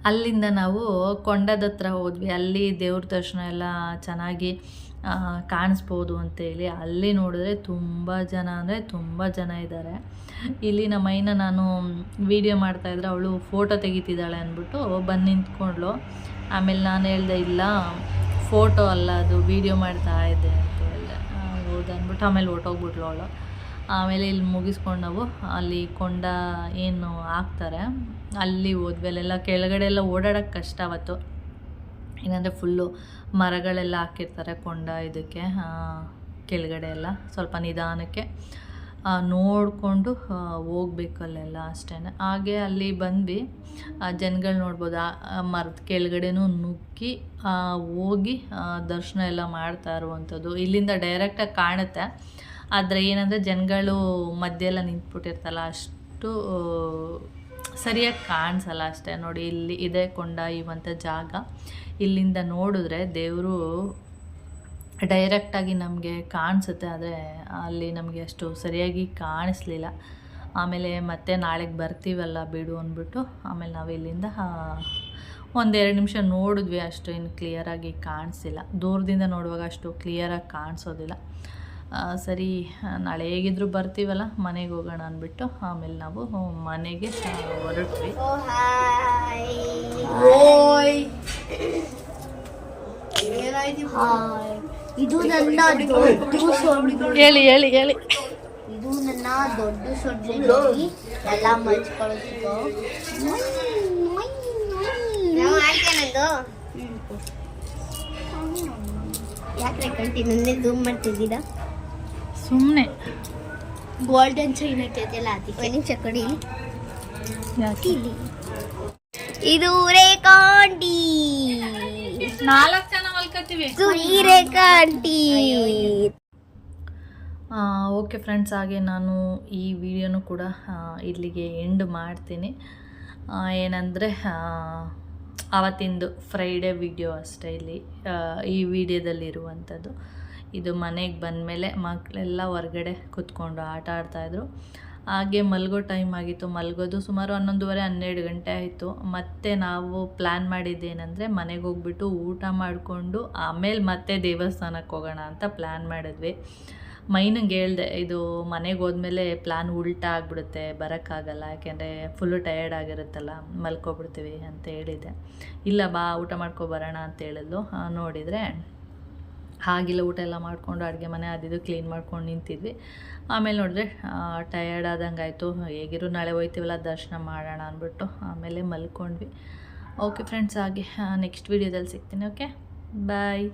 ಅಲ್ಲಿಂದ ನಾವು ಕೊಂಡದ ಹತ್ರ ಹೋದ್ವಿ. ಅಲ್ಲಿ ದೇವ್ರ ದರ್ಶನ ಎಲ್ಲ ಚೆನ್ನಾಗಿ ಕಾಣಿಸ್ಬೋದು ಅಂತೇಳಿ. ಅಲ್ಲಿ ನೋಡಿದ್ರೆ ತುಂಬ ಜನ ಅಂದರೆ ತುಂಬ ಜನ ಇದ್ದಾರೆ. ಇಲ್ಲಿ ನಮ್ಮ ಅಯ್ಯನ ನಾನು ವೀಡಿಯೋ ಮಾಡ್ತಾಯಿದ್ರೆ ಅವಳು ಫೋಟೋ ತೆಗಿತಿದ್ದಾಳೆ ಅಂದ್ಬಿಟ್ಟು ಬಂದು ನಿಂತ್ಕೊಂಡ್ಳು. ಆಮೇಲೆ ನಾನು ಹೇಳ್ದೆ, ಇಲ್ಲ ಫೋಟೋ ಅಲ್ಲ ಅದು ವೀಡಿಯೋ ಮಾಡ್ತಾ ಇದ್ದೆ ಅಂತ ಹೇಳಿದೆ. ಹೌದು ಅಂದ್ಬಿಟ್ಟು ಆಮೇಲೆ ಹೊರ್ಟೋಗ್ಬಿಟ್ಳು ಅವಳು. ಆಮೇಲೆ ಇಲ್ಲಿ ಮುಗಿಸ್ಕೊಂಡು ನಾವು ಅಲ್ಲಿ ಕೊಂಡ ಏನು ಹಾಕ್ತಾರೆ. ಅಲ್ಲಿ ಹೋದ್ವಿ. ಅಲ್ಲೆಲ್ಲ ಕೆಳಗಡೆ ಎಲ್ಲ ಓಡಾಡೋಕ್ಕೆ ಕಷ್ಟ ಅವತ್ತು. ಏನಂದರೆ ಫುಲ್ಲು ಮರಗಳೆಲ್ಲ ಹಾಕಿರ್ತಾರೆ ಕೊಂಡ ಇದಕ್ಕೆ ಕೆಳಗಡೆ ಎಲ್ಲ ಸ್ವಲ್ಪ ನಿಧಾನಕ್ಕೆ. ನೋಡಿಕೊಂಡು ಹೋಗ್ಬೇಕು ಅಲ್ಲೆಲ್ಲ ಅಷ್ಟೇ ಹಾಗೆ ಅಲ್ಲಿ ಬಂದ್ವಿ. ಜನಗಳು ನೋಡ್ಬೋದು. ಆ ಮರದ ಕೆಳಗಡೆನೂ ನುಗ್ಗಿ ಹೋಗಿ ದರ್ಶನ ಎಲ್ಲ ಮಾಡ್ತಾ ಇರುವಂಥದ್ದು. ಇಲ್ಲಿಂದ ಡೈರೆಕ್ಟಾಗಿ ಕಾಣುತ್ತೆ. ಆದರೆ ಏನಂದರೆ ಜನಗಳು ಮಧ್ಯೆಲ್ಲ ನಿಂತ್ಬಿಟ್ಟಿರ್ತಲ್ಲ ಅಷ್ಟು ಸರಿಯಾಗಿ ಕಾಣಿಸಲ್ಲ ಅಷ್ಟೇ. ನೋಡಿ, ಇಲ್ಲಿ ಇದೆ ಇವಂಥ ಜಾಗ. ಇಲ್ಲಿಂದ ನೋಡಿದ್ರೆ ದೇವರು ಡೈರೆಕ್ಟಾಗಿ ನಮಗೆ ಕಾಣಿಸುತ್ತೆ, ಆದರೆ ಅಲ್ಲಿ ನಮಗೆ ಅಷ್ಟು ಸರಿಯಾಗಿ ಕಾಣಿಸ್ಲಿಲ್ಲ. ಆಮೇಲೆ ಮತ್ತೆ ನಾಳೆಗೆ ಬರ್ತೀವಲ್ಲ ಬಿಡು ಅಂದ್ಬಿಟ್ಟು, ಆಮೇಲೆ ನಾವು ಇಲ್ಲಿಂದ ಒಂದೆರಡು ನಿಮಿಷ ನೋಡಿದ್ವಿ ಅಷ್ಟು ಇನ್ನು ಕ್ಲಿಯರಾಗಿ ಕಾಣಿಸಿಲ್ಲ. ದೂರದಿಂದ ನೋಡುವಾಗ ಅಷ್ಟು ಕ್ಲಿಯರಾಗಿ ಕಾಣಿಸೋದಿಲ್ಲ. ಸರಿ ನಾಳೆ ಹೇಗಿದ್ರು ಬರ್ತೀವಲ್ಲ ಮನೆಗೆ ಹೋಗೋಣ ಅಂದ್ಬಿಟ್ಟು ಆಮೇಲೆ ನಾವು ಮನೆಗೆ ಹೊರಟ್ವಿ. ಹಾಯ್. ಇದು ನನ್ನ ಹೇಳಿ ಹೇಳಿ ಹೇಳಿ. ಇದು ನನ್ನ ದೊಡ್ಡ ಸೊಡ್ಲಿ ಎಲ್ಲ ಮಚ್ಕೊಳ್ತಿದ್ದು ಯಾಕ್ರೆ ಕಂಟಿ ನನ್ನೇ ಝೂಮ್ ಮಾಡ್ತಿದ್ದೀರಾ? ಸುಮ್ಮನೆ ಗೋಲ್ಡನ್ ಚೈನ್ ಇರ್ತೈತೆಲ್ಲ ಅದಕ್ಕೆ. ನಿಮಿಷ ಕೊಡಿ ಯಾಕೆ ಇಲ್ಲಿ. ಇದು ರೇಖಾಂಡಿ ನಾಲ್ಕು ಜನ ಮಲ್ಕೋತೀವಿ ಈ ರೇಖಾಂಡಿ ಓಕೆ ಫ್ರೆಂಡ್ಸ್ ಹಾಗೆ ನಾನು ಈ ವಿಡಿಯೋನು ಕೂಡ ಇಲ್ಲಿಗೆ ಎಂಡ್ ಮಾಡ್ತೀನಿ. ಏನಂದರೆ ಆವತ್ತಿಂದು ಫ್ರೈಡೇ ವಿಡಿಯೋ ಅಷ್ಟೇ ಇಲ್ಲಿ ಈ ವಿಡಿಯೋದಲ್ಲಿರುವಂಥದ್ದು. ಇದು ಮನೆಗೆ ಬಂದಮೇಲೆ ಮಕ್ಕಳೆಲ್ಲ ಹೊರಗಡೆ ಕೂತ್ಕೊಂಡು ಆಟ ಆಡ್ತಾಯಿದ್ರು ಹಾಗೆ ಮಲಗೋ ಟೈಮ್ ಆಗಿತ್ತು. ಮಲಗೋದು ಸುಮಾರು ಹನ್ನೊಂದುವರೆ, ಹನ್ನೆರಡು ಗಂಟೆ ಆಯಿತು. ಮತ್ತೆ ನಾವು ಪ್ಲ್ಯಾನ್ ಮಾಡಿದ್ದೇನೆಂದರೆ ಮನೆಗೆ ಹೋಗ್ಬಿಟ್ಟು ಊಟ ಮಾಡಿಕೊಂಡು ಆಮೇಲೆ ಮತ್ತೆ ದೇವಸ್ಥಾನಕ್ಕೆ ಹೋಗೋಣ ಅಂತ ಪ್ಲ್ಯಾನ್ ಮಾಡಿದ್ವಿ. ಮೈನಂಗೆ ಹೇಳ್ದೆ, ಇದು ಮನೆಗೆ ಹೋದ್ಮೇಲೆ ಪ್ಲ್ಯಾನ್ ಉಲ್ಟಾ ಆಗಿಬಿಡುತ್ತೆ, ಬರೋಕ್ಕಾಗಲ್ಲ, ಯಾಕೆಂದರೆ ಫುಲ್ಲು ಟಯರ್ಡ್ ಆಗಿರುತ್ತಲ್ಲ, ಮಲ್ಕೊಬಿಡ್ತೀವಿ ಅಂತ ಹೇಳಿದೆ ಇಲ್ಲ ಬಾ, ಊಟ ಮಾಡ್ಕೊ ಬರೋಣ ಅಂತ ಹೇಳಿದ್ಲು. ನೋಡಿದರೆ ಹಾಗೆಲ್ಲ ಊಟ ಎಲ್ಲ ಮಾಡಿಕೊಂಡು ಅಡುಗೆ ಮನೆ ಅದಿದು ಕ್ಲೀನ್ ಮಾಡ್ಕೊಂಡು ನಿಂತಿದ್ವಿ. ಆಮೇಲೆ ನೋಡಿದ್ರೆ ಟಯರ್ಡ್ ಆದಂಗೆ ಆಯಿತು ಹೇಗಿರು ನಾಳೆ ಹೋಯ್ತೀವಲ್ಲ, ದರ್ಶನ ಮಾಡೋಣ ಅಂದ್ಬಿಟ್ಟು ಆಮೇಲೆ ಮಲ್ಕೊಂಡ್ವಿ. ಓಕೆ ಫ್ರೆಂಡ್ಸ್ ಹಾಗೆ ನೆಕ್ಸ್ಟ್ ವೀಡಿಯೋದಲ್ಲಿ ಸಿಗ್ತೀನಿ ಓಕೆ ಬಾಯ್